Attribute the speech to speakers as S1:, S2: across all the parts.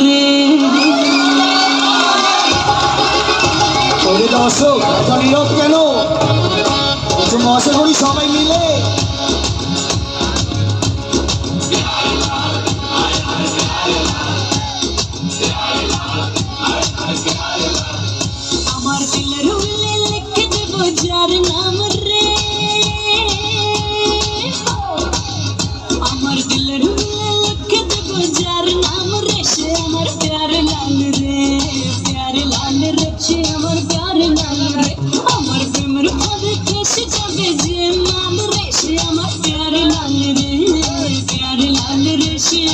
S1: রে
S2: মিলে
S1: আমার দিলের লিখে যার নাম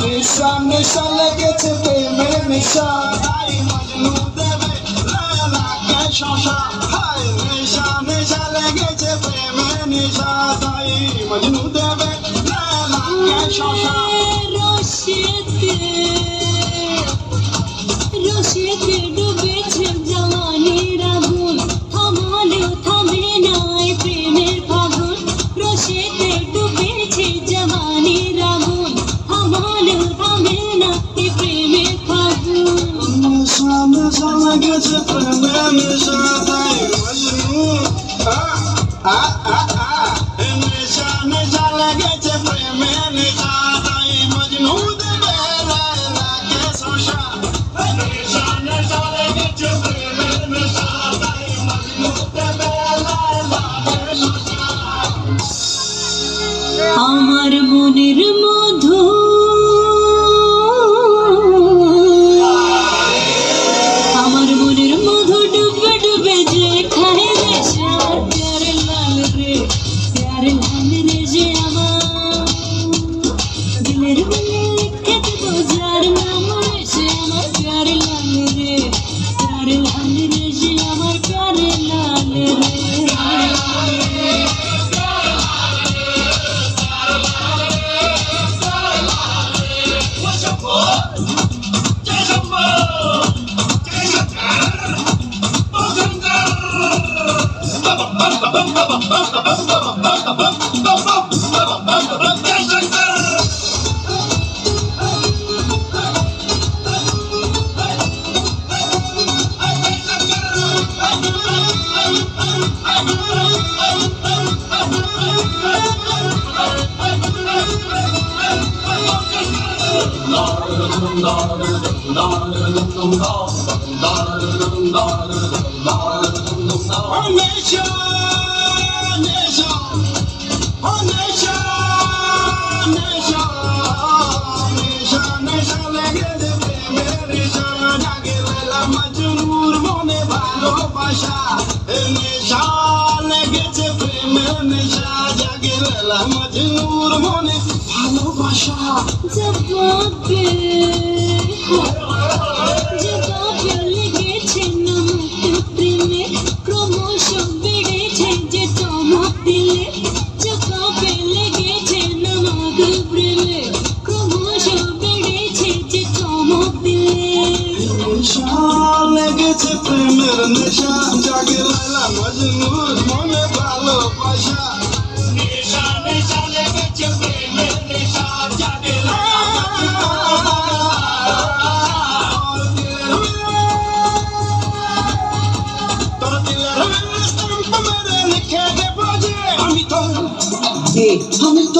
S2: নেশা নেশা লেগেছে প্রেমের নেশা
S3: তাই মজনু দেবে লালাকে শশা হায় নেশা নেশা লেগেছে প্রেমে নেশা তাই মজনু দেবে
S1: আমার মনের মধু Thank you.
S3: নেশা নেশা নেশা নেশা নেশা নেশা লেগেছে প্রেমের নেশা জাগে বেলা মজনুর মনে ভালোবাসা নেশা জাগে বেলা মজনুর মনে ভালোবাসা।
S1: জবাবে জবাবে লেগেছে নমক প্রেমে ক্রমশ বেড়েছে যে চমক দিলে জবাবে লেগেছে নমক প্রেমে ক্রমশ বেড়েছে যে চমক দিলে।
S3: প্রেমের নেশা জাগে লালা মজনুর মনে ভালোবাসা।